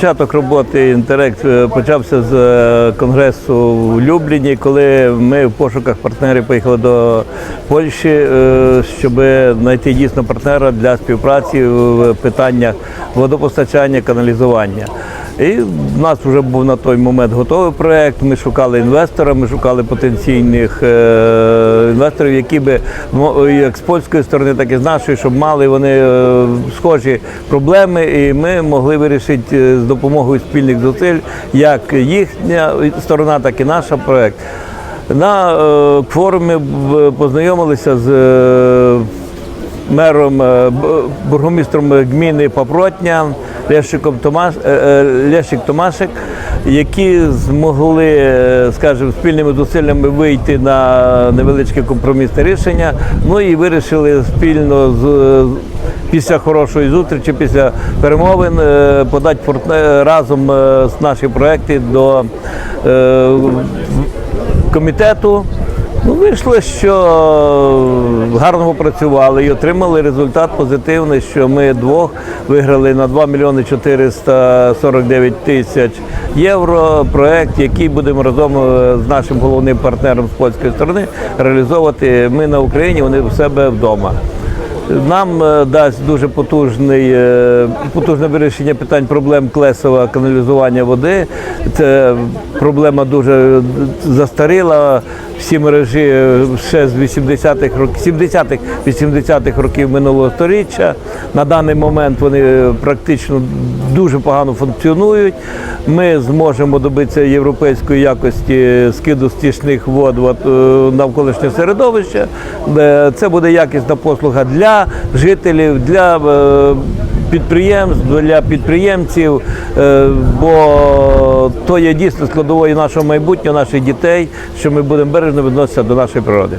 Початок роботи інтерект е, почався з е, конгресу в Любліні, коли ми в пошуках партнерів поїхали до Польщі, е, щоб знайти дійсно партнера для співпраці в питаннях водопостачання, каналізування. І в нас вже був на той момент готовий проєкт. Ми шукали інвестора, ми шукали потенційних е, інвесторів, які би як з польської сторони, так і з нашої, щоб мали вони е, схожі проблеми, і ми могли вирішити е, з допомогою спільних зусиль, як їхня сторона, так і наша проєкт. На форумі познайомилися з мером, бургомістром гміни Папротня Лещиком Томаш, е, е, Томашик, які змогли, е, скажімо, спільними зусиллями вийти на невеличке компромісне рішення. Ну і вирішили спільно з. Після хорошої зустрічі, після перемовин подати разом з наші проекти до комітету. Ну, вийшло, що гарно попрацювали і отримали результат позитивний, що ми двох виграли на 2 мільйони 449 тисяч євро проект, який будемо разом е, з нашим головним партнером з польської сторони реалізовувати. Ми на Україні, вони в себе вдома. Нам е, дасть дуже потужний, е, потужне вирішення питань проблем клесового каналізування води. Це проблема дуже застаріла. Всі мережі ще з 80-х років, 70-х, 80-х років минулого століття. На даний момент вони практично дуже погано функціонують. Ми зможемо добитися європейської якості скиду стічних вод е, навколишнє середовище. Це буде якісна послуга для жителів, для е, підприємств, для підприємців, е, бо то є дійсно складовою нашого майбутнього, наших дітей, що ми будемо бережно відноситися до нашої природи.